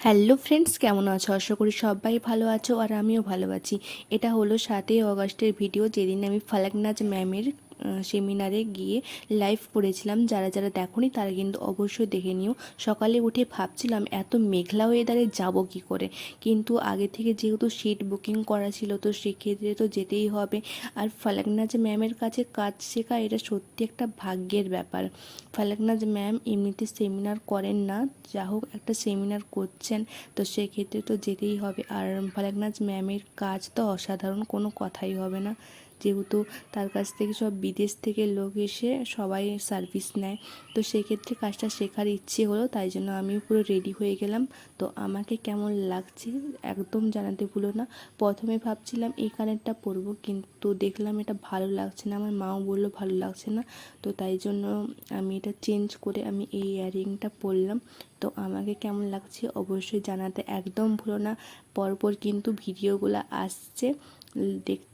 Hello friends কেমন আছো? আশা করি সবাই ভালো আছো আর আমিও ভালো আছি। এটা হলো সাতই অগস্টের ভিডিও যেদিন আমি ফালাকনাজ ম্যামের সেমিনারে গিয়ে লাইভ করেছিলাম। যারা যারা দেখোনি, তারা কিন্তু অবশ্যই দেখে নিও। সকালে উঠে ভাবছিলাম, এত মেঘলা ওয়েদারে যাব কি করে? কিন্তু আগে থেকে যেহেতু সিট বুকিং করা ছিল, তো সেক্ষেত্রে তো যেতেই হবে। আর ফালাকনাজ ম্যামের কাছে কাজ শেখা, এটা সত্যি একটা ভাগ্যের ব্যাপার। ফালাকনাজ ম্যাম এমনিতে সেমিনার করেন না, যা হোক, একটা সেমিনার করছেন, তো সেক্ষেত্রে তো যেতেই হবে। আর ফালাকনাজ ম্যামের কাজ তো অসাধারণ, কোনো কথাই হবে না। যেহেতু তার কাছ থেকে সব বিদেশ থেকে লোক এসে সবাই সার্ভিস নেয়। তো সেক্ষেত্রে কাজটা শেখার ইচ্ছে হলো, তাই জন্য আমিও পুরো রেডি হয়ে গেলাম। তো আমাকে কেমন লাগছে একদম জানাতে ভুলো না। প্রথমে ভাবছিলাম এই কানেরটা পরবো, কিন্তু দেখলাম এটা ভালো লাগছে না। আমার মাও বলল ভালো লাগছে না। তো তাই জন্য আমি এটা চেঞ্জ করে আমি এই ইয়াররিংটা পরলাম। তো আমাকে কেমন লাগছে অবশ্যই জানাতে একদম ভুলো না। পরপর কিন্তু ভিডিওগুলো আসছে। দেখ